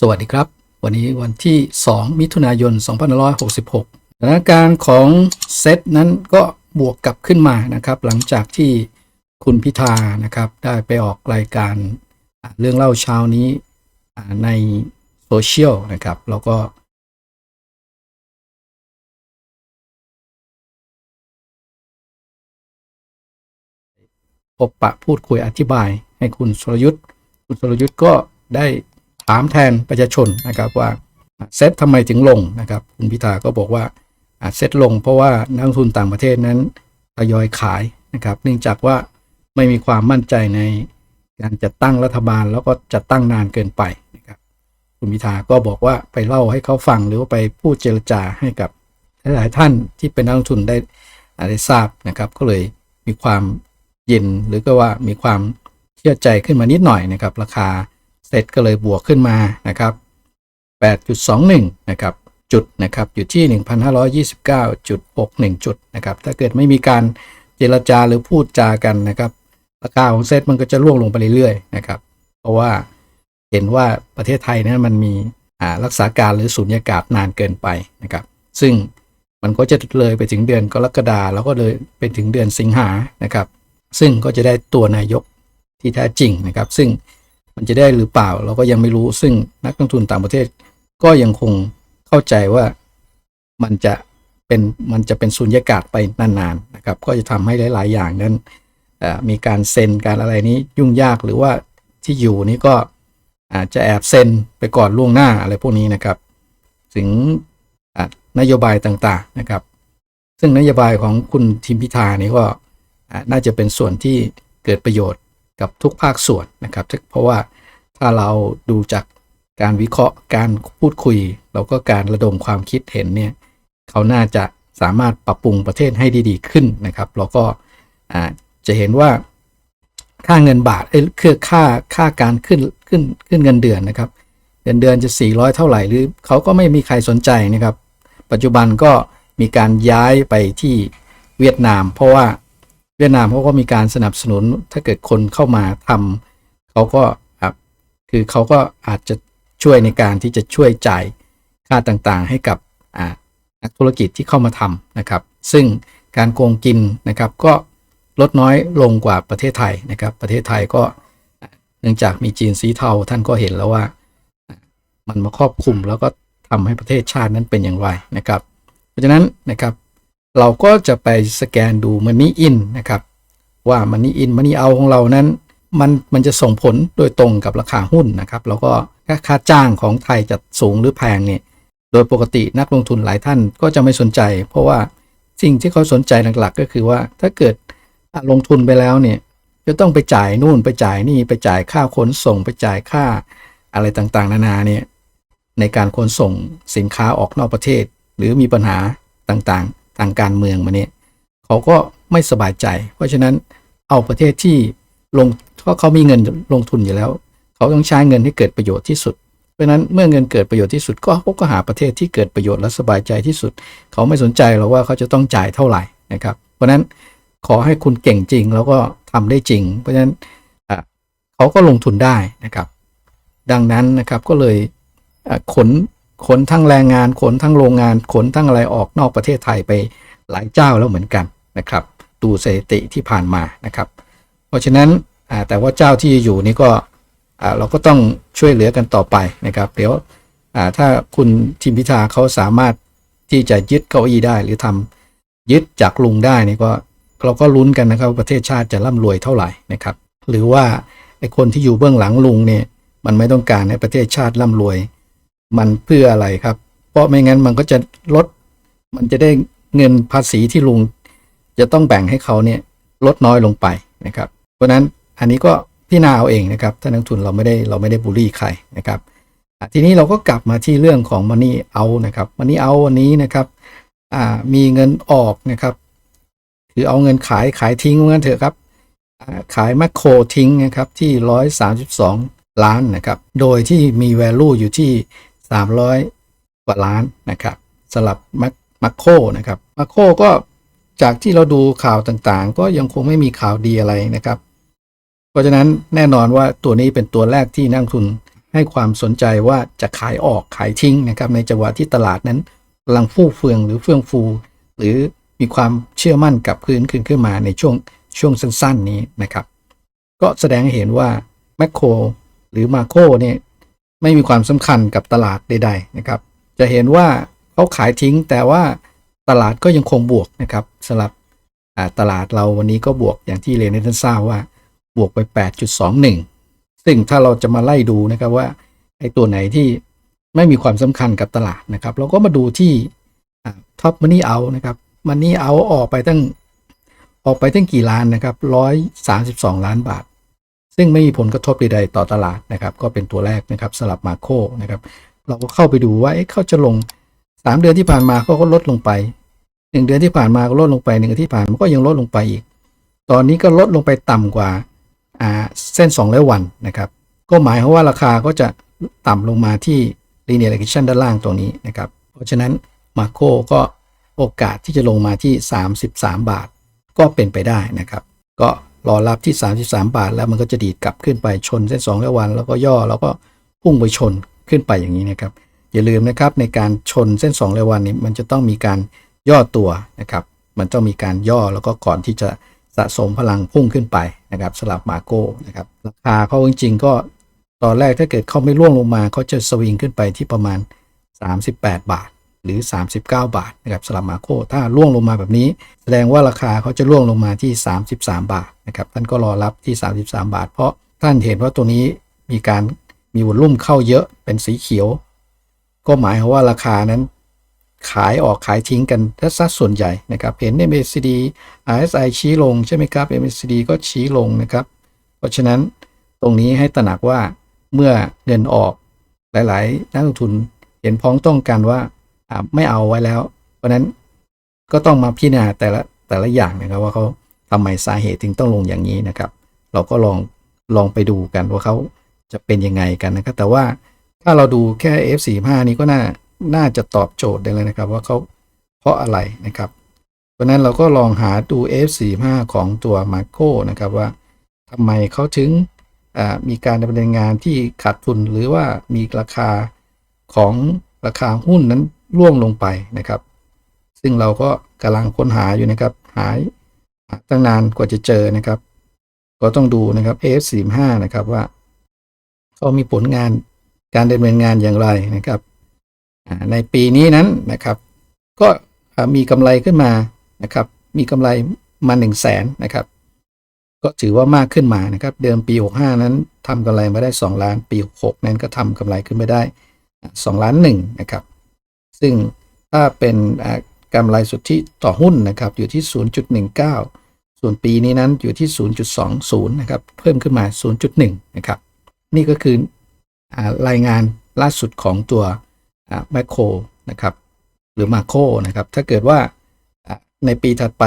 สวัสดีครับ วันนี้วันที่ 2 มิถุนายน 2566 สถานการณ์ของเซตนั้นก็บวกกลับขึ้นมานะครับ หลังจากที่คุณพิธานะครับได้ไปออกรายการเรื่องเล่าเช้านี้ในโซเชียลนะครับแล้วก็พบปะพูดคุยอธิบายให้คุณสรยุทธ์ คุณสรยุทธ์ก็ได้ ถามแทนประชาชนนะครับว่าเซตทำไมถึงลงนะครับคุณพิธาก็บอกว่าเซตลงเพราะว่านักลงทุนต่างประเทศนั้นทยอยขายนะครับเนื่องจากว่าไม่มีความมั่นใจในการจัดตั้งรัฐบาลแล้วก็จัดตั้งนานเกินไปนะครับคุณพิธาก็บอกว่าไปเล่าให้เขาฟังหรือว่าไปพูดเจรจาให้กับหลายท่านที่เป็นนักลงทุนได้อ่าได้ทราบนะครับ ก็เลยมีความเย็นหรือก็ว่ามีความเชื่อใจขึ้นมานิดหน่อยนะครับ ราคา เซตก็เลยบวกขึ้นมานะครับ 8.21 นะครับจุดนะครับอยู่ที่ 1,529.61 จุดนะครับถ้าเกิดไม่มีการเจรจาหรือพูดจากันนะครับ ราคาของเซตมันก็จะร่วงลงไปเรื่อยๆนะครับ เพราะว่าเห็นว่าประเทศไทยนั้นมันมีรักษาการหรือสูญญากาศนานเกินไปนะครับ ซึ่งมันก็จะเลยไปถึงเดือนกรกฎาแล้วก็เลยไปถึงเดือนสิงหานะครับ ซึ่งก็จะได้ตัวนายกที่แท้จริงนะครับ ซึ่ง มันจะได้หรือเปล่าเราก็ยังไม่รู้ซึ่งนักลงทุนต่างประเทศ ก็ยังคงเข้าใจว่ามันจะเป็นมันจะเป็นสุญญากาศไปนานๆนะครับ ก็จะทำให้หลาย ๆ อย่างนั้นมีการเซ็นการอะไรนี้ยุ่งยากหรือว่าที่อยู่นี้ก็อาจจะแอบเซ็นไปก่อนล่วงหน้าอะไรพวกนี้นะครับ ถึงนโยบายต่างๆนะครับ ซึ่งนโยบายของคุณทิมพิธานี่ก็น่าจะเป็นส่วนที่เกิดประโยชน์ กับทุกภาคส่วนนะครับ เพราะว่าถ้าเราดูจากการวิเคราะห์การพูดคุย แล้วก็การระดมความคิดเห็นเนี่ยเขาน่าจะสามารถปรับปรุงประเทศให้ดีๆขึ้นนะครับแล้วก็จะเห็นว่าค่าเงินบาทเอ้คือค่าค่าการขึ้นขึ้นขึ้นเงินเดือนนะครับเงินเดือนจะ 400 เท่าไหร่หรือเขาก็ไม่มีใครสนใจนะครับ ปัจจุบันก็มีการย้ายไปที่เวียดนาม เพราะว่า เวียดนามเขาก็มีการสนับสนุนถ้าเกิดคนเข้ามาทำเขาก็อะคือเขาก็อาจจะช่วยในการที่จะช่วยจ่ายค่าต่างๆ ให้กับนักธุรกิจที่เข้ามาทำนะครับ ซึ่งการโกงกินนะครับก็ลดน้อยลงกว่าประเทศไทยนะครับ ประเทศไทยก็เนื่องจากมีจีนสีเทาท่านก็เห็นแล้วว่า มันมาครอบคลุมแล้วก็ทำให้ประเทศชาตินั้นเป็นอย่างไรนะครับ เพราะฉะนั้นนะครับ เราก็จะไปสแกนดู Money In นะครับ ว่า Money In Money Out ของเรานั้น มันมันจะส่งผลโดยตรงกับราคาหุ้นนะครับ แล้วก็ค่าจ้างของไทยจะสูงหรือแพงเนี่ยโดยปกตินักลงทุนหลายท่านก็จะไม่สนใจ เพราะว่าสิ่งที่เขาสนใจหลักๆ ก็คือว่าถ้าเกิดลงทุนไปแล้วเนี่ยจะต้องไปจ่ายนู่นไปจ่ายนี่ไปจ่ายค่าขนส่งไปจ่ายค่าอะไรต่างๆ นานาเนี่ยในการขนส่งสินค้าออกนอกประเทศ หรือมีปัญหาต่างๆ ทางการเมืองมาเนี่ยเขาก็ไม่สบายใจ เพราะฉะนั้นเอาประเทศที่ลงเพราะเขามีเงินลงทุนอยู่แล้ว เขาต้องใช้เงินให้เกิดประโยชน์ที่สุด เพราะฉะนั้นเมื่อเงินเกิดประโยชน์ที่สุดก็เขาก็หาประเทศที่เกิดประโยชน์และสบายใจที่สุด เขาไม่สนใจหรอกว่าเขาจะต้องจ่ายเท่าไหร่นะครับ เพราะฉะนั้นขอให้คุณเก่งจริงแล้วก็ทำได้จริง เพราะฉะนั้นเขาก็ลงทุนได้นะครับ ดังนั้นนะครับก็เลยขน ขนทั้งแรงงาน ขนทั้งโรงงาน ขนทั้งอะไรออกนอกประเทศไทยไปหลายเจ้าแล้วเหมือนกันนะครับดูสถิติที่ผ่านมานะครับ เพราะฉะนั้นแต่ว่าเจ้าที่อยู่นี่ก็เราก็ต้องช่วยเหลือกันต่อไปนะครับ เดี๋ยวถ้าคุณทิมพิธาเขาสามารถที่จะยึดเก้าอี้ได้ หรือทำยึดจากลุงได้นี่ก็เราก็ลุ้นกันนะครับประเทศชาติจะร่ำรวยเท่าไหร่นะครับ หรือว่าไอ้คนที่อยู่เบื้องหลังลุงเนี่ยมันไม่ต้องการให้ประเทศชาติร่ำรวย มันเพื่ออะไรครับ เพราะไม่งั้นมันก็จะลด มันจะได้เงินภาษีที่ลุง จะต้องแบ่งให้เขาเนี่ยลดน้อยลงไปนะครับ เพราะฉะนั้นอันนี้ก็พี่นาเอาเองนะครับถ้านักทุนเราไม่ได้เราไม่ได้บูลลี่ใครนะครับ ทีนี้เราก็กลับมาที่เรื่องของ Money Out นะครับ Money Out วันนี้นะครับอ่ามีเงินออกนะครับคือเอาเงินขายขายทิ้งงั้นเถอะครับ ขายแมคโครทิ้งนะครับที่ 132 ล้านนะครับ โดยที่มี value อยู่ที่ 300 กว่าล้านนะครับสำหรับมัคมัคโคนะครับมัคโคก็จากที่เราดูข่าวต่างๆ ก็ยังคงไม่มีข่าวดีอะไรนะครับ เพราะฉะนั้นแน่นอนว่าตัวนี้เป็นตัวแรกที่นักลงทุนให้ความสนใจว่าจะขายออกขายทิ้งนะครับ ในจังหวะที่ตลาดนั้นกำลังฟู่เฟืองหรือเฟื่องฟู หรือมีความเชื่อมั่นกลับคืนขึ้นขึ้นมาในช่วงช่วงสั้นๆนี้นะครับ ก็แสดงให้เห็นว่าแมคโครหรือมาโคเนี่ย ไม่มีความสำคัญกับตลาดใดๆนะครับ จะเห็นว่าเขาขายทิ้งแต่ว่าตลาดก็ยังคงบวกนะครับสำหรับตลาดเราวันนี้ก็บวกอย่างที่เรียนให้ท่านทราบว่าบวกไป 8.21 ซึ่งถ้าเราจะมาไล่ดูนะครับว่าไอ้ตัวไหนที่ไม่มีความสำคัญกับตลาดนะครับ เราก็มาดูที่ท็อปมันนี่เอานะครับมันนี่เอาออกไปตั้งออกไปตั้งกี่ล้านนะครับ 132 ล้านบาท ซึ่งไม่มีผลกระทบใดๆต่อตลาดนะครับ ก็เป็นตัวแรกนะครับสลับมาโคนะครับ เราก็เข้าไปดูว่าเอ๊ะเขาจะลง 3 เดือนที่ผ่านมาเขาก็ลดลงไป 1 เดือนที่ผ่านมาก็ลดลงไปหนึ่งอาทิตย์ที่ผ่านมาก็ยังลดลงไปอีก ตอนนี้ก็ลดลงไปต่ำกว่าอ่าเส้น2ร้อยวันนะครับ ก็หมายความว่าราคาก็จะต่ำลงมาที่ linear regression ด้านล่างตรงนี้นะครับ เพราะฉะนั้นมาโคก็โอกาสที่จะลงมาที่ 33 บาท ก็เป็นไปได้นะครับ ก็ รอรับที่ 33 บาท แล้วมันก็จะดีดกลับขึ้นไปชนเส้น2ร้อยวัน แล้วก็ย่อแล้วก็พุ่งไปชนขึ้นไปอย่างนี้นะครับ อย่าลืมนะครับในการชนเส้น2ร้อยวันนี้มันจะต้องมีการย่อตัวนะครับ มันต้องมีการย่อแล้วก็ก่อนที่จะสะสมพลังพุ่งขึ้นไปนะครับสลับมาโก้นะครับราคาเขาจริง ๆ ก็ตอนแรกถ้าเกิดเขาไม่ร่วงลงมาเขาจะสวิงขึ้นไปที่ประมาณ 38 บาท หรือ 39 บาทนะครับสลับมาโก้ถ้าร่วงลงมาแบบนี้ แสดงว่าราคาเขาจะร่วงลงมาที่ 33 บาทนะครับท่านก็รอรับที่ 33 บาท เพราะท่านเห็นว่าตัวนี้มีการมีวอลุ่มเข้าเยอะเป็นสีเขียว ก็หมายความว่าราคานั้น ขายออกขายทิ้งกันสัดส่วนใหญ่นะครับเห็น MACD RSI ชี้ลงใช่ไหมครับ MACD ก็ชี้ลงนะครับ เพราะฉะนั้นตรงนี้ให้ตระหนักว่าเมื่อเงินออกหลาย ๆ นักลงทุนเห็นพ้องต้องกันว่าอ่า ไม่เอาไว้แล้ว เพราะนั้นก็ต้องมาพิจารณาแต่ละแต่ละอย่างนะครับ ว่าเขาทำไมสาเหตุถึงต้องลงอย่างนี้นะครับ เราก็ลองลองไปดูกันว่าเขาจะเป็นยังไงกันนะครับ แต่ว่าถ้าเราดูแค่ F45 นี้ก็น่าน่าจะตอบโจทย์ได้เลยนะครับ ว่าเขาเพราะอะไรนะครับ เพราะนั้นเราก็ลองหาดู F45 ของตัวมาโ o นะครับว่าทำไมเขาถึงมีการดำเนินงานที่ขาดทุนหรือว่ามีราคาของราคาหุ้นนั้น ร่วงลงไปนะครับ ซึ่งเราก็กำลังค้นหาอยู่นะครับ หายตั้งนานกว่าจะเจอนะครับ ก็ต้องดูนะครับ F45 นะครับว่าเขามีผลงานการดำเนินงานอย่างไรนะครับ ในปีนี้นั้นนะครับ ก็มีกำไรขึ้นมานะครับ มีกำไรมา1 0 0 0 0แสนนะครับ ก็ถือว่ามากขึ้นมานะครับ เดิมปี 65 นั้นทำกำไรมาได้ 2 ล้าน ปี 66 นั้นก็ทำกำไรขึ้นไม่ได้ 2 ล้าน1นะครับ ซึ่งถ้าเป็นกำไรสุทธิต่อหุ้นนะครับอยู่ที่ 0.19 ส่วนปีนี้นั้นอยู่ที่ 0.20 นะครับ เพิ่มขึ้นมา 0.1 นะครับ นี่ก็คืออรายงานล่าสุดของตัวแมคโครนะครับ หรือมาโคนะครับ ถ้าเกิดว่าในปีถัดไป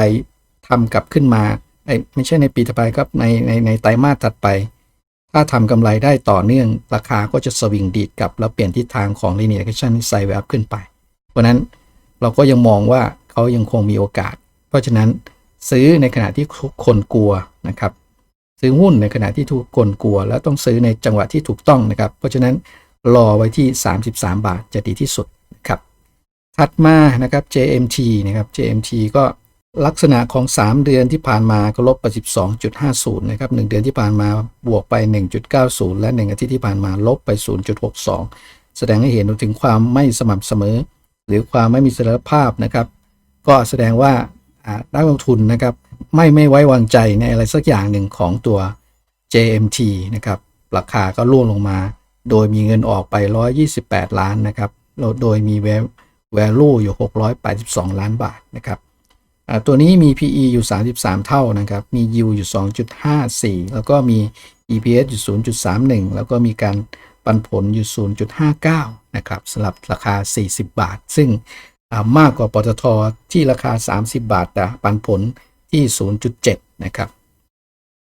ทำกลับขึ้นมาไม่ใช่ในปีถัดไปครับในในในไตรมาสถัดไป ถ้าทำกำไรได้ต่อเนื่องราคาก็จะสวิงดีดกลับ แล้วเปลี่ยนทิศทางของ linear action ไซด์แวบขึ้นไป ราะนั้นเราก็ยังมองว่าเขายังคงมีโอกาส เพราะฉะนั้นซื้อในขณะที่ทุกคนกลัวนะครับ ซื้อหุ้นในขณะที่ทุกคนกลัว แล้วต้องซื้อในจังหวะที่ถูกต้องนะครับ เพราะฉะนั้นรอไว้ที่ 33 บาทจะดีที่สุดนะครับถัดมานะครับ JMT นะครับ JMT ก็ลักษณะของ 3 เดือนที่ผ่านมาก็ลบไป 12.50 นะครับ 1 เดือนที่ผ่านมาบวกไป 1.90 และ 1 อาทิตย์ที่ผ่านมาลบไป 0.62 แสดงให้เห็นถึงความไม่สม่ำเสมอ หรือความไม่มีเสถียรภาพนะครับ ก็แสดงว่านักลงทุนนะครับไม่ไม่ไว้วางใจในอะไรสักอย่างหนึ่งของตัว JMT นะครับราคาก็ร่วงลงมา โดยมีเงินออกไป 128 ล้านนะครับโดยมี value อยู่ 682 ล้านบาทนะครับตัวนี้มี PE อยู่ 33 เท่านะครับ มี yield อยู่ 2.54 แล้วก็มี EPS อยู่ 0.31 แล้วก็มีการปันผลอยู่ 0.59 นะครับสำหรับราคา 40 บาท ซึ่งมากกว่าปตทที่ราคา 30 บาท แต่ปันผลที่ 0.7 นะครับ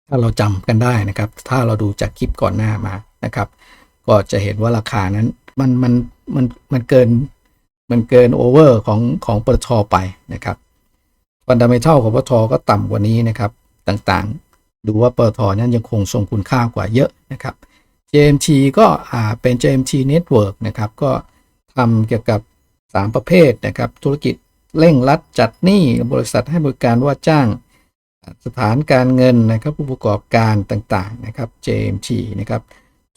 ถ้าเราจำกันได้นะครับ ถ้าเราดูจากคลิปก่อนหน้ามานะครับ ก็จะเห็นว่าราคานั้นมันมันมันมันเกินมันเกินโอเวอร์ของของปตทไปนะครับฟันดัมเมทัลของปตทก็ต่ำกว่านี้นะครับต่างๆ ดูว่าปตทนั้นยังคงทรงคุณค่ากว่าเยอะนะครับ JMT ก็อ่าเป็น JMT Network นะครับ ก็ทำเกี่ยวกับ 3 ประเภทนะครับ ธุรกิจเร่งรัดจัดหนี้บริษัทให้บริการว่าจ้างสถานการเงินนะครับ ผู้ประกอบการต่างๆนะครับ JMT นะครับ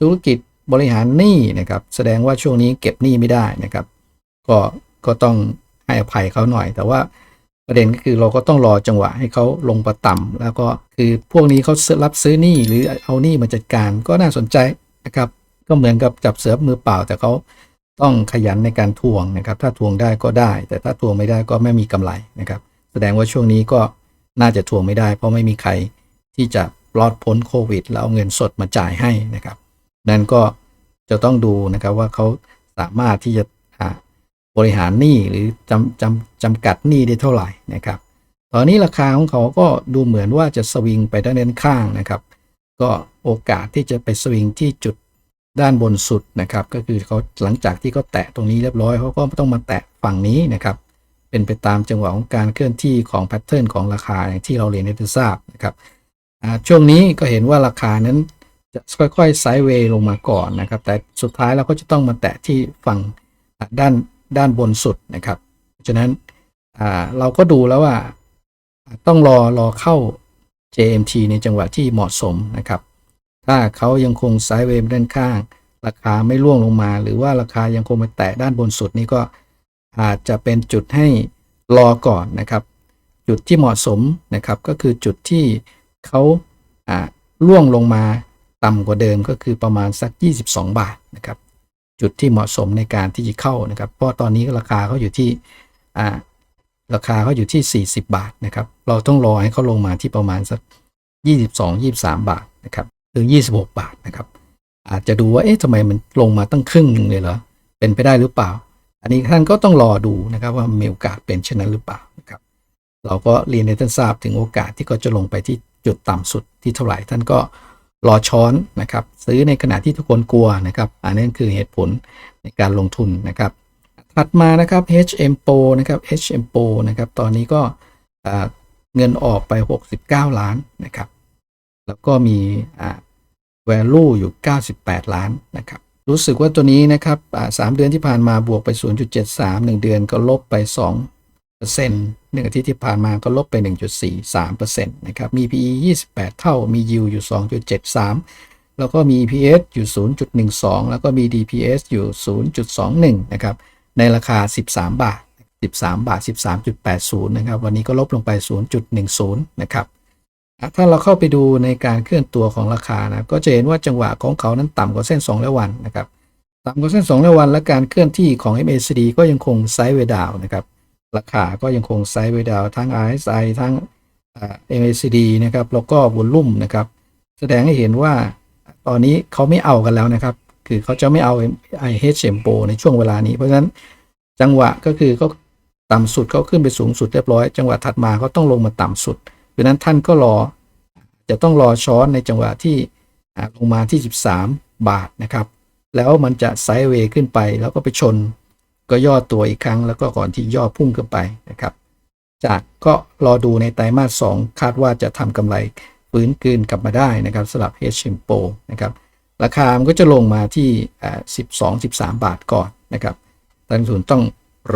ธุรกิจบริหารหนี้นะครับ แสดงว่าช่วงนี้เก็บหนี้ไม่ได้นะครับ ก็ก็ต้องให้อภัยเขาหน่อย แต่ว่าประเด็นก็คือเราก็ต้องรอจังหวะให้เขาลงประต่ำแล้วก็คือพวกนี้เขารับซื้อหนี้หรือเอาหนี้มาจัดการก็น่าสนใจ นะครับ ก็เหมือนกับจับเสือมือเปล่า แต่เขาต้องขยันในการทวงนะครับ ถ้าทวงได้ก็ได้ แต่ถ้าทวงไม่ได้ก็ไม่มีกำไรนะครับ แสดงว่าช่วงนี้ก็น่าจะทวงไม่ได้ เพราะไม่มีใครที่จะรอดพ้นโควิด แล้วเอาเงินสดมาจ่ายให้นะครับนั้นก็จะต้องดูนะครับว่าเขาสามารถที่จะบริหารหนี้หรือจำจำจำกัดหนี้ได้เท่าไหร่นะครับ ตอนนี้ราคาของเขาก็ดูเหมือนว่าจะสวิงไปด้านด้านข้างนะครับ ก็โอกาสที่จะไปสวิงที่จุดด้านบนสุดนะครับ ก็คือเขาหลังจากที่เขาแตะตรงนี้เรียบร้อยเขาก็ต้องมาแตะฝั่งนี้นะครับ เป็นไปตามจังหวะของการเคลื่อนที่ของแพทเทิร์นของราคาอย่างที่เราเรียนให้ทราบนะครับช่วงนี้ก็เห็นว่าราคานั้นจะค่อยๆไซด์เวย์ลงมาก่อนนะครับ แต่สุดท้ายเราก็จะต้องมาแตะที่ฝั่งด้านด้านบนสุดนะครับฉะนั้นเราก็ดูแล้วว่าต้องรอรอเข้า JMT ในจังหวะที่เหมาะสมนะครับ ถ้าเขายังคงไซด์เวย์ด้านข้าง ราคาไม่ร่วงลงมา หรือว่าราคายังคงไปแตะด้านบนสุดนี่ก็อาจจะเป็นจุดให้รอก่อนนะครับ จุดที่เหมาะสมนะครับก็คือจุดที่เขาอ่าร่วงลงมาต่ำกว่าเดิมก็คือประมาณสัก 22 บาทนะครับ จุดที่เหมาะสมในการที่จะเข้านะครับ เพราะตอนนี้ราคาเขาอยู่ที่ ราคาเขาอยู่ที่ 40 บาทนะครับ เราต้องรอให้เขาลงมาที่ประมาณสัก 22 23 บาทนะครับหรือ 26 บาทนะครับ อาจจะดูว่า เอ๊ะทำไมมันลงมาตั้งครึ่งหนึ่งเลยเหรอ เป็นไปได้หรือเปล่า อันนี้ท่านก็ต้องรอดูนะครับว่ามีโอกาสเป็นเช่นนั้นหรือเปล่านะครับ เราก็เรียนให้ท่านทราบถึงโอกาสที่เขาจะลงไปที่จุดต่ำสุดที่เท่าไหร่ ท่านก็รอช้อนนะครับ ซื้อในขณะที่ทุกคนกลัวนะครับ อันนี้คือเหตุผลในการลงทุนนะครับ ถัดมานะครับ HM Pro นะครับ HM Pro นะครับ ตอนนี้ก็เงินออกไป 69 ล้านนะครับ แล้วก็มี value อยู่ 98 ล้านนะครับ รู้สึกว่าตัวนี้นะครับสามเดือนที่ผ่านมาบวกไป 0.73 1 เดือนก็ลบไป2เปอร์เซ็นต์หนึ่งอาทิตย์ที่ผ่านมาก็ลบไป 1.43เปอร์เซ็นต์นะครับ มี PE 28 เท่า มี yield อยู่ 2.73 แล้วก็มี EPS อยู่ 0.12 แล้วก็มี DPS อยู่ 0.21 นะครับ ในราคา 13 บาท 13 บาท 13.80 นะครับ วันนี้ก็ลบลงไป 0.10 นะครับถ้าเราเข้าไปดูในการเคลื่อนตัวของราคานะก็จะเห็นว่าจังหวะของเขานั้นต่ำกว่าเส้น 2 และวันนะครับต่ำกว่าเส้น 2 และวัน และการเคลื่อนที่ของ MACD ก็ยังคงไซด์เวดาวนะครับราคาก็ยังคงไซด์เวดาวทั้ง RSI ทั้ง MACD นะครับแล้วก็วอลลุ่มนะครับ แสดงให้เห็นว่าตอนนี้เขาไม่เอากันแล้วนะครับ คือเขาจะไม่เอา IHM Pro ในช่วงเวลานี้ เพราะฉะนั้นจังหวะก็คือเขาต่ำสุดเขาขึ้นไปสูงสุดเรียบร้อย จังหวะถัดมาเขาต้องลงมาต่ำสุดเพราะนั้นท่านก็รอ จะต้องรอช้อนในจังหวะที่ลงมาที่ 13 บาทนะครับ แล้วมันจะไซด์เวย์ขึ้นไป แล้วก็ไปชน ก็ย่อตัวอีกครั้ง แล้วก็ก่อนที่ย่อพุ่งขึ้นไปนะครับ จากก็รอดูในไตรมาส2คาดว่าจะทำกำไรฟื้นคืนกลับมาได้นะครับสำหรับ h m p o นะครับ ราคามันก็จะลงมาที่อ่า12 13 บาทก่อนนะครับนักลงทุนต้อง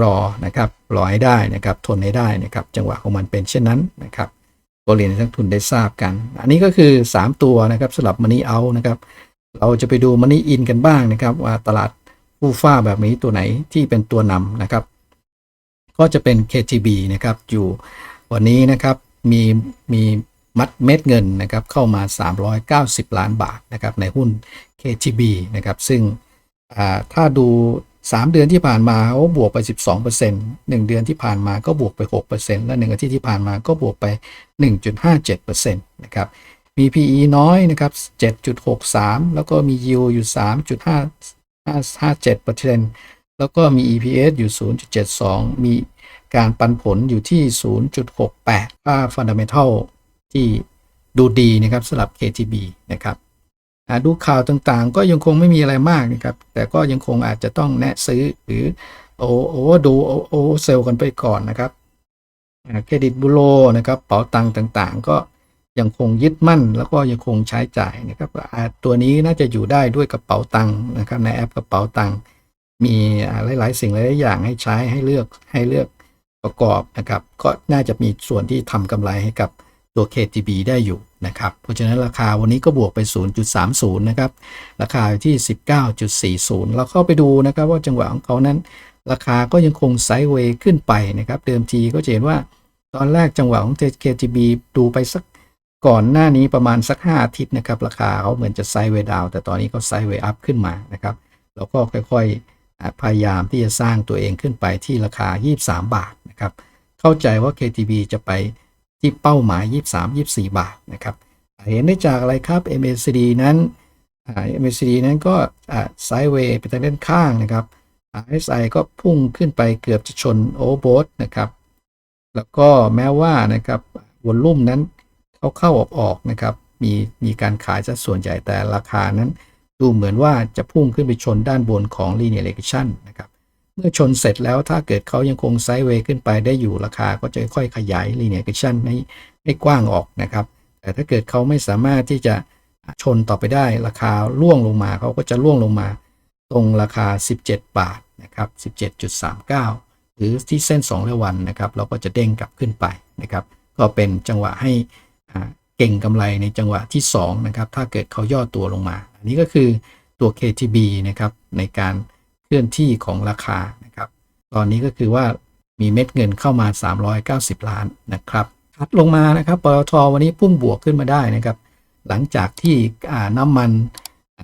รอนะครับรอให้ได้นะครับทนให้ได้นะครับจังหวะของมันเป็นเช่นนั้นนะครับก็เรียนให้นักลงทุนได้ทราบกัน อันนี้ก็คือ 3 ตัวนะครับสำหรับ Money Out นะครับ เราจะไปดู Money In กันบ้างนะครับ ว่าตลาดผู้ฟ้าแบบนี้ตัวไหนที่เป็นตัวนำนะครับ ก็จะเป็น KTB นะครับอยู่วันนี้นะครับมีมี มัดเม็ดเงินนะครับเข้ามา 390 ล้านบาทนะครับในหุ้น KTB นะครับซึ่งถ้าดู 3 เดือนที่ผ่านมาเขาบวกไป 12% 1 เดือนที่ผ่านมาก็บวกไป 6%และ 1 อาทิตย์ที่ผ่านมาก็บวกไป 1.57%นะครับมี PE น้อยนะครับ 7.63 แล้วก็มี yield อยู่ 3.557%แล้วก็มี EPS อยู่ 0.72 มีการปันผลอยู่ที่ 0.68 ค่า fundamental ที่ดูดีนะครับสำหรับ KTB นะครับดูข่าวต่างๆ ก็ยังคงไม่มีอะไรมากนะครับ แต่ก็ยังคงอาจจะต้องแนะซื้อหรือโอโอเวอดูโอเวอร์เซลกันไปก่อนนะครับเครดิตบูโรนะครับเป๋าตังค์ต่างๆ ก็ยังคงยึดมั่น แล้วก็ยังคงใช้จ่ายนะครับตัวนี้น่าจะอยู่ได้ด้วยกระเป๋าตังค์นะครับในแอปกระเป๋าตังค์มีหลายๆ สิ่งหลายๆอย่างให้ใช้ให้เลือกให้เลือกประกอบนะครับ ก็น่าจะมีส่วนที่ทำกำไรให้กับ ตัว KTB ได้อยู่นะครับ เพราะฉะนั้นราคาวันนี้ก็บวกไป 0.30 นะครับ ราคาอยู่ที่ 19.40 เราเข้าไปดูนะครับว่าจังหวะของเขานั้น ราคาก็ยังคงไซด์เวย์ขึ้นไปนะครับ เดิมทีก็จะเห็นว่าตอนแรกจังหวะของ KTB ดูไปสักก่อนหน้านี้ประมาณสัก 5 อาทิตย์นะครับ ราคาเขาเหมือนจะไซด์เวย์ดาวแต่ตอนนี้ก็ไซด์เวย์อัพขึ้นมานะครับ แล้วก็ค่อยๆ พยายามที่จะสร้างตัวเองขึ้นไปที่ราคา 23 บาทนะครับ เข้าใจว่า KTB จะไป ที่เป้าหมาย 23-24 บาทนะครับเห็นได้จากอะไรครับ MACD นั้น MACD นั้นก็ไซด์เวย์ไปทางด้านข้างนะครับ RSI ก็พุ่งขึ้นไปเกือบจะชนโอเวอร์โบนะครับ แล้วก็แม้ว่านะครับวอลลุ่มนั้นเขาเข้าออกออกนะครับ มีมีการขายซะส่วนใหญ่แต่ราคานั้น ดูเหมือนว่าจะพุ่งขึ้นไปชนด้านบนของ linear regression นะครับ มื่อชนเสร็จแล้วถ้าเกิดเขายังคงไซด์เวย์ขึ้นไปได้อยู่ราคาก็จะค่อยขยาย linear regression ให้ให้กว้างออกนะครับ แต่ถ้าเกิดเขาไม่สามารถที่จะชนต่อไปได้ราคาล่วงลงมาเขาก็จะล่วงลงมา ตรงราคา 17 บาทนะครับ 17.39 หรือที่เส้น2ระวันนะครับ เราก็จะเด้งกลับขึ้นไปนะครับ ก็เป็นจังหวะให้เก่งกำไรในจังหวะที่2นะครับถ้าเกิดเขาย่อตัวลงมา อันนี้ก็คือตัว KTB นะครับในการ เคลื่อนที่ของราคานะครับ ตอนนี้ก็คือว่ามีเม็ดเงินเข้ามา 390 ล้านนะครับถัดลงมานะครับปตทวันนี้พุ่งบวกขึ้นมาได้นะครับ หลังจากที่น้ำมัน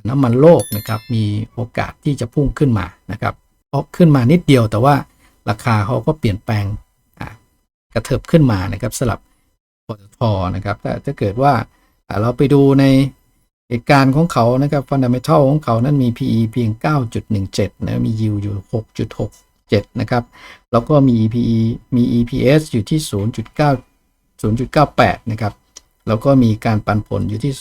น้ำมันโลกนะครับมีโอกาสที่จะพุ่งขึ้นมานะครับเพราะขึ้นมานิดเดียวแต่ว่าราคาเขาก็เปลี่ยนแปลงกระเถิบขึ้นมานะครับสลับปตทนะครับแต่ถ้าเกิดว่าเราไปดูใน เหตุการณ์ของเขานะครับฟันดัมเ t ทัลของเขานั้นมี PE เพียง 9.17 นะ มี yield อยู่ 6.67 นะครับ แล้วก็มี EPE มี EPS อยู่ที่ 0.9 0.98 นะครับ แล้วก็มีการปันผลอยู่ที่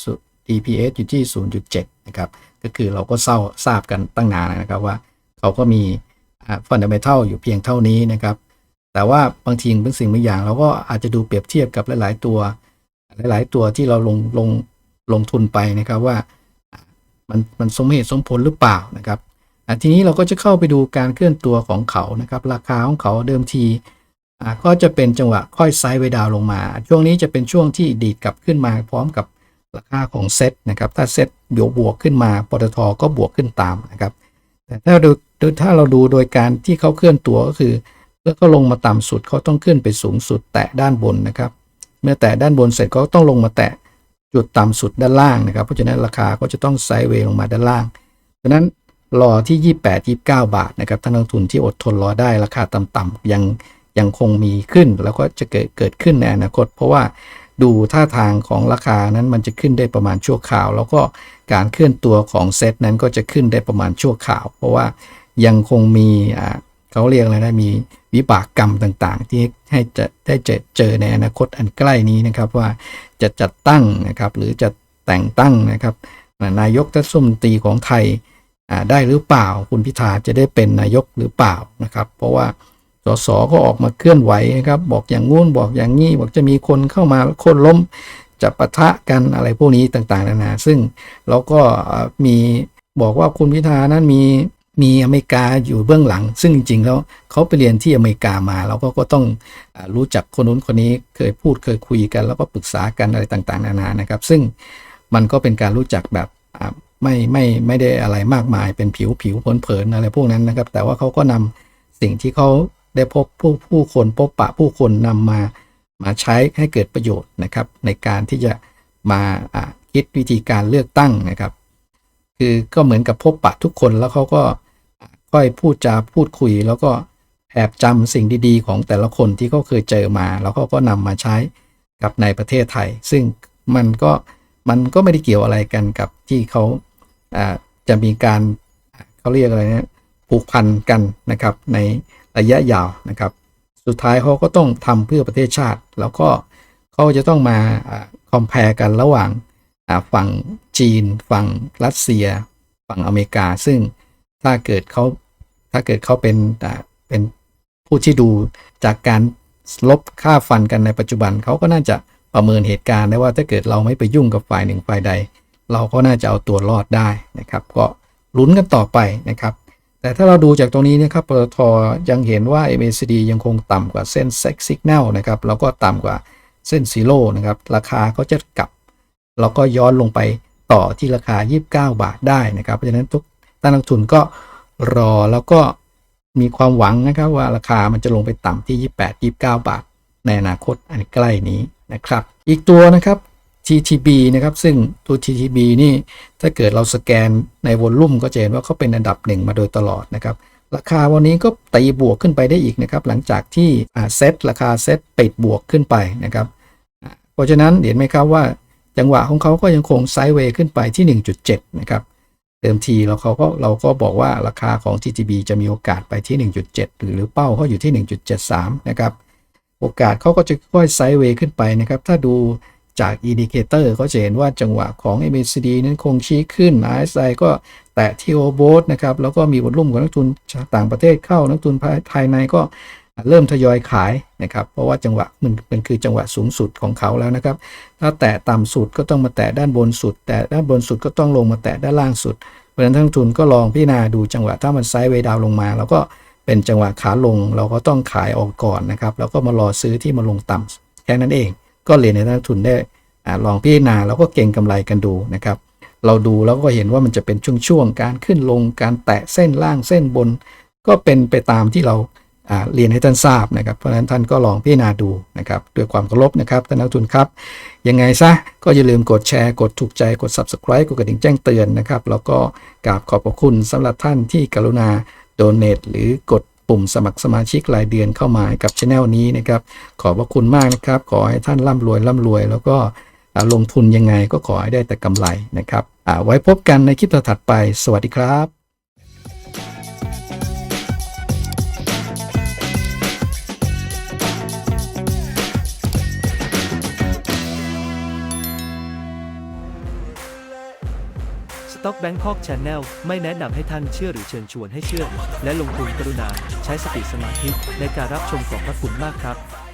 EPS อยู่ที่ 0.7 นะครับ ก็คือเราก็เศร้าทราบกันตั้งนานนะครับว่า เขาก็มีฟันเดเมทัลอยู่เพียงเท่านี้นะครับ แต่ว่าบางทีบางสิ่งบางอย่าง เราก็อาจจะดูเปรียบเทียบกับหลาย ๆ ตัว หลาย ๆ ตัวที่เราลงลง ลงทุนไปนะครับว่ามันมันสมเหตุสมผลหรือเปล่านะครับทีนี้เราก็จะเข้าไปดูการเคลื่อนตัวของเขานะครับ ราคาของเขาเดิมทีก็จะเป็นจังหวะค่อยไซด์ไวดาวลงมา ช่วงนี้จะเป็นช่วงที่ดีดกลับขึ้นมาพร้อมกับราคาของเซ็ตนะครับ ถ้าเซ็ตบวกบวกขึ้นมาปตทก็บวกขึ้นตามนะครับ แต่ถ้าดูถ้าเราดูโดยการที่เขาเคลื่อนตัวก็คือเมื่อเขาลงมาต่ำสุดเขาต้องขึ้นไปสูงสุดแตะด้านบนนะครับ เมื่อแตะด้านบนเสร็จก็ต้องลงมาแตะ จุดต่ำสุดด้านล่างนะครับ เพราะฉะนั้นราคาก็จะต้องไซด์เวย์ลงมาด้านล่างดังนั้นรอที่ 28 29 บาทนะครับท่านนักลงทุนที่อดทนรอได้ราคาต่ำๆยังยังคงมีขึ้นแล้วก็จะเกิดเกิดขึ้นในอนาคต เพราะว่าดูท่าทางของราคานั้นมันจะขึ้นได้ประมาณชั่วคราว แล้วก็การเคลื่อนตัวของเซตนั้นก็จะขึ้นได้ประมาณชั่วคราว เพราะว่ายังคงมีอ่าเขาเรียกอะไรนะมีวิบากกรรมต่างๆ ที่ ให้จะได้เจอเจอในอนาคตอันใกล้นี้นะครับว่าจะจัดตั้งนะครับหรือจะแต่งตั้งนะครับนายกรัฐมนตรีของไทยได้หรือเปล่าคุณพิธาจะได้เป็นนายกหรือเปล่านะครับ เพราะว่าสสก็ออกมาเคลื่อนไหวนะครับ บอกอย่างงู้นบอกอย่างนี้บอกจะมีคนเข้ามาคนล้มจะปะทะกันอะไรพวกนี้ต่างๆนานาซึ่งเราก็มีบอกว่าคุณพิธานั้นมี มีอเมริกาอยู่เบื้องหลัง ซึ่งจริง ๆ แล้วเขาไปเรียนที่อเมริกามาแล้วก็ก็ต้องอรู้จักคนนู้นคนนี้เคยพูดเคยคุยกัน แล้วก็ปรึกษากันอะไรต่างๆ นานานะครับ ซึ่งมันก็เป็นการรู้จักแบบไม่ไม่ไม่ได้อะไรมากมายเป็นผิวผิวเผินๆอะไรพวกนั้นนะครับ แต่ว่าเขาก็นำสิ่งที่เขาได้พบผู้ผู้คนพบปะผู้คนนำมามาใช้ให้เกิดประโยชน์นะครับ ในการที่จะมาอ่าคิดวิธีการเลือกตั้งนะครับ คือก็เหมือนกับพบปะทุกคนแล้วเขาก็ ค่อยพูดจาพูดคุย แล้วก็แอบจำสิ่งดีๆ ของแต่ละคนที่เขาเคยเจอมา แล้วเขาก็นำมาใช้กับในประเทศไทย ซึ่งมันก็มันก็ไม่ได้เกี่ยวอะไรกันกับที่เขาจะมีการเขาเรียกอะไรนะผูกพันกันนะครับในระยะยาวนะครับ สุดท้ายเขาก็ต้องทำเพื่อประเทศชาติ แล้วก็เขาจะต้องมาคอมเพลกันระหว่างฝั่งจีน ฝั่งรัสเซีย ฝั่งอเมริกา ซึ่งถ้าเกิดเขา ถ้าเกิดเขาเป็นเป็นผู้ที่ดูจากการลบค่าฟันกันในปัจจุบันเขาก็น่าจะประเมินเหตุการณ์ได้ว่าถ้าเกิดเราไม่ไปยุ่งกับฝ่ายหนึ่งฝ่ายใด เราก็น่าจะเอาตัวรอดได้นะครับ ก็ลุ้นกันต่อไปนะครับ แต่ถ้าเราดูจากตรงนี้นะครับปตทยังเห็นว่า MACD ยังคงต่ำกว่าเส้น Sex Signal นะครับแล้วก็ต่ำกว่าเส้นซีโร่นะครับราคาเขาจะกลับเราก็ย้อนลงไปต่อที่ราคา 29 บาทได้นะครับ เพราะฉะนั้นทุกท่านนักทุนก็ รอแล้วก็มีความหวังนะครับว่าราคามันจะลงไปต่ำที่ 28 29 บาท ในอนาคตอันใกล้นี้นะครับ อีกตัวนะครับ TTB นะครับ ซึ่งตัว TTB นี่ถ้าเกิดเราสแกนในวอลลุ่มก็จะเห็นว่าเขาเป็นอันดับหนึ่งมาโดยตลอดนะครับ ราคาวันนี้ก็ตีบวกขึ้นไปได้อีกนะครับ หลังจากที่เซ็ตราคาเซ็ตปิดบวกขึ้นไปนะครับ เพราะฉะนั้นเห็นไหมครับว่าจังหวะของเขาก็ยังคงไซด์เวย์ขึ้นไปที่ 1.7 นะครับ เดิมทีเราเขาก็เราก็บอกว่าราคาของ TTB จะมีโอกาสไปที่ 1.7หรือหรือเป้าเขาอยู่ที่ 1.73 นะครับ โอกาสเขาก็จะค่อยไซด์เวย์ขึ้นไปนะครับ ถ้าดูจากอินดิเคเตอร์ก็จะเห็นว่าจังหวะของ MACD นั้นคงชี้ขึ้น RSI ก็แตะที่โอโบสนะครับ แล้วก็มีวอลุ่มของนักทุนต่างประเทศเข้านักทุนภายในก็ เริ่มทยอยขายนะครับเพราะว่าจังหวะมันมันคือจังหวะสูงสุดของเขาแล้วนะครับ ถ้าแตะต่ำสุดก็ต้องมาแตะด้านบนสุด แต่ด้านบนสุดก็ต้องลงมาแตะด้านล่างสุดเพราะฉะนั้นนักทุนก็ลองพิจารณาดูจังหวะถ้ามันไซด์เวดาวลงมาแล้วก็เป็นจังหวะขาลงเราก็ต้องขายออกก่อนนะครับแล้วก็มารอซื้อที่มาลงต่ำแค่นั้นเอง ก็เรียนให้นักทุนได้อลองพิจารณาแล้วก็เก่งกำไรกันดูนะครับเราดูแล้วก็เห็นว่ามันจะเป็นช่วงๆการขึ้นลงการแตะเส้นล่างเส้นบน ก็เป็นไปตามที่เรา เรียนให้ท่านทราบนะครับ เพราะฉะนั้นท่านก็ลองพิจารณาดูนะครับด้วยความเคารพนะครับท่านนักทุนครับยังไงซะก็อย่าลืมกดแชร์ กดถูกใจกด Subscribe กดกระดิ่งแจ้งเตือนนะครับแล้วก็กราบขอบพระคุณสำหรับท่านที่กรุณา Donate หรือกดปุ่มสมัครสมาชิกรายเดือนเข้ามากับช anel นี้นะครับขอบพระคุณมากนะครับ ขอให้ท่านร่ำรวยร่ำรวย แล้วก็ลงทุนยังไงก็ขอให้ได้แต่กำไรนะครับอ่าไว้พบกันในคลิปถัดไป สวัสดีครับ Stock Bangkok Channel ไม่แนะนำให้ท่านเชื่อหรือเชิญชวนให้เชื่อ และลงทุนกรุณา ใช้สติสมาธิในการรับชมของพระคุณมากครับ